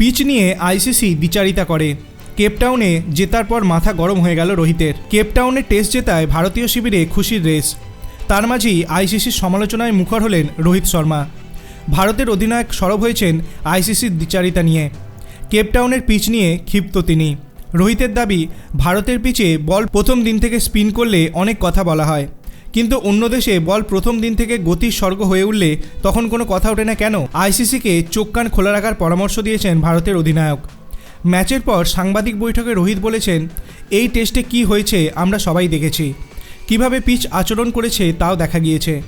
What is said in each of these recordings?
Pitch নিয়ে ICC বিচারিতা করে। কেপটাউনে জেতার পর মাথা গরম হয়ে গেল রোহিতের। কেপটাউনে টেস্ট জেতায় ভারতীয় শিবিরে খুশির রেস তার মাঝেই আইসিসির সমালোচনায় মুখর হলেন রোহিত শর্মা। ভারতের অধিনায়ক সরব হয়েছেন আইসিসির বিচারিতা নিয়ে। কেপটাউনের পিচ নিয়ে ক্ষিপ্ত তিনি। রোহিতের দাবি, ভারতের পিচে বল প্রথম দিন থেকে স্পিন করলে অনেক কথা বলা হয়। কিন্তু অন্য দেশে বল প্রথম দিন থেকে গতির স্বর্গ হয়ে উঠলে তখন কোনো কথা ওঠে না কেন? আইসিসিকে চোখ কান খোলা রাখার পরামর্শ দিয়েছেন ভারতের অধিনায়ক। ম্যাচের পর সাংবাদিক বৈঠকে রোহিত বলেছেন, এই টেস্টে কি হয়েছে আমরা সবাই দেখেছি। কীভাবে পিচ আচরণ করেছে তাও দেখা গিয়েছে।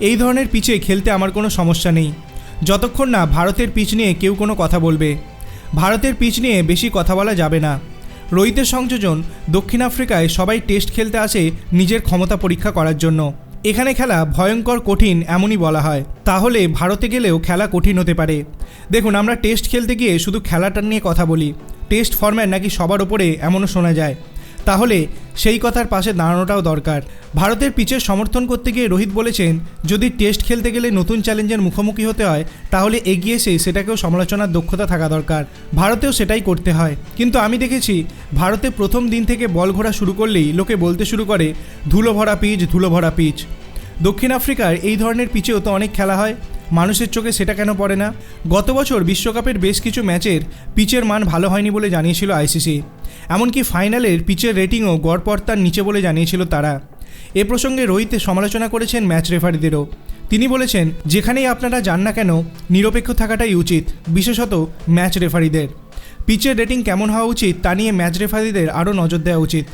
এই ধরনের পিচে খেলতে আমার কোনো সমস্যা নেই। যতক্ষণ না ভারতের পিচ নিয়ে কেউ কোনো কথা বলবে। ভারতের পিচ নিয়ে বেশি কথা বলা যাবে না। রোহিতের সংযোজন দক্ষিণ আফ্রিকায় সবাই টেস্ট খেলতে আসে নিজের ক্ষমতা পরীক্ষা করার জন্য। এখানে খেলা ভয়ঙ্কর, কঠিন, এমনই বলা হয়। তাহলে ভারতে গেলেও খেলা কঠিন হতে পারে। দেখুন, আমরা টেস্ট খেলতে গিয়ে শুধু খেলাটা নিয়ে কথা বলি। টেস্ট ফর্ম্যাট নাকি সবার ওপরে এমনও শোনা যায়। তাহলে সেই কথার পাশে দাঁড়ানোটাও দরকার। ভারতের পিচের সমর্থন করতে গিয়ে রোহিত বলেছেন, যদি টেস্ট খেলতে গেলে নতুন চ্যালেঞ্জের মুখোমুখি হতে হয়, তাহলে এগিয়ে এসে সেটাকেও সমালোচনার দক্ষতা থাকা দরকার। ভারতেও সেটাই করতে হয়। কিন্তু আমি দেখেছি, ভারতে প্রথম দিন থেকে বল ঘোরা শুরু করলেই লোকে বলতে শুরু করে, ধুলো ভরা পিচ, ধুলো ভরা পিচ। দক্ষিণ আফ্রিকার এই ধরনের পিচেও তো অনেক খেলা হয়। মানুষের চোখে সেটা কেন পড়ে না? গত বছর বিশ্বকাপের বেশ কিছু ম্যাচের পিচের মান ভালো হয়নি বলে জানিয়েছিল আইসিসি। এমনকি ফাইনালের পিচের রেটিংও গড়পড়তার নিচে বলে জানিয়েছিল তারা। এ প্রসঙ্গে রোহিত সমালোচনা করেছেন ম্যাচ রেফারিদেরও। তিনি বলেছেন, যেখানেই আপনারা যান না কেন, নিরপেক্ষ থাকাটাই উচিত, বিশেষত ম্যাচ রেফারিদের। পিচের রেটিং কেমন হওয়া উচিত, তা নিয়ে ম্যাচ রেফারিদের আরও নজর দেওয়া উচিত।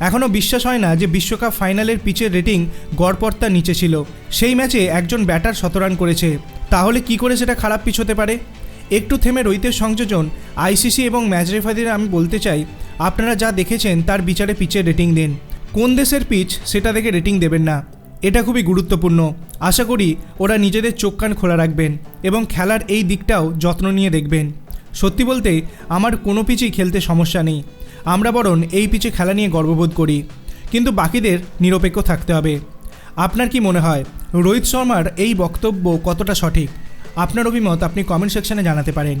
এখনও বিশ্বাস হয় না যে বিশ্বকাপ ফাইনালের পিচের রেটিং গড়পড়তার নিচে ছিল। সেই ম্যাচে একজন ব্যাটার শতরান করেছে। তাহলে কি করে সেটা খারাপ পিচ হতে পারে? একটু থেমে রোহিতের সংযোজন, আইসিসি এবং ম্যাচ রেফারিদের আমি বলতে চাই আপনারা যা দেখেছেন তার বিচারে পিচের রেটিং দিন। কোন দেশের পিচ সেটা দেখে রেটিং দেবেন না। এটা খুবই গুরুত্বপূর্ণ। আশা করি ওরা নিজেদের চোখ কান খোলা রাখবেন এবং খেলার এই দিকটাও যত্ন নিয়ে দেখবেন। সত্যি বলতে, আমার কোনো পিচেই খেলতে সমস্যা নেই। আমরা বরং এই পিচে খেলা নিয়ে গর্ববোধ করি। কিন্তু বাকিদের নিরপেক্ষ থাকতে হবে। আপনার কি মনে হয়, রোহিত শর্মার এই বক্তব্য কতটা সঠিক? আপনার অভিমত আপনি কমেন্ট সেকশনে জানাতে পারেন।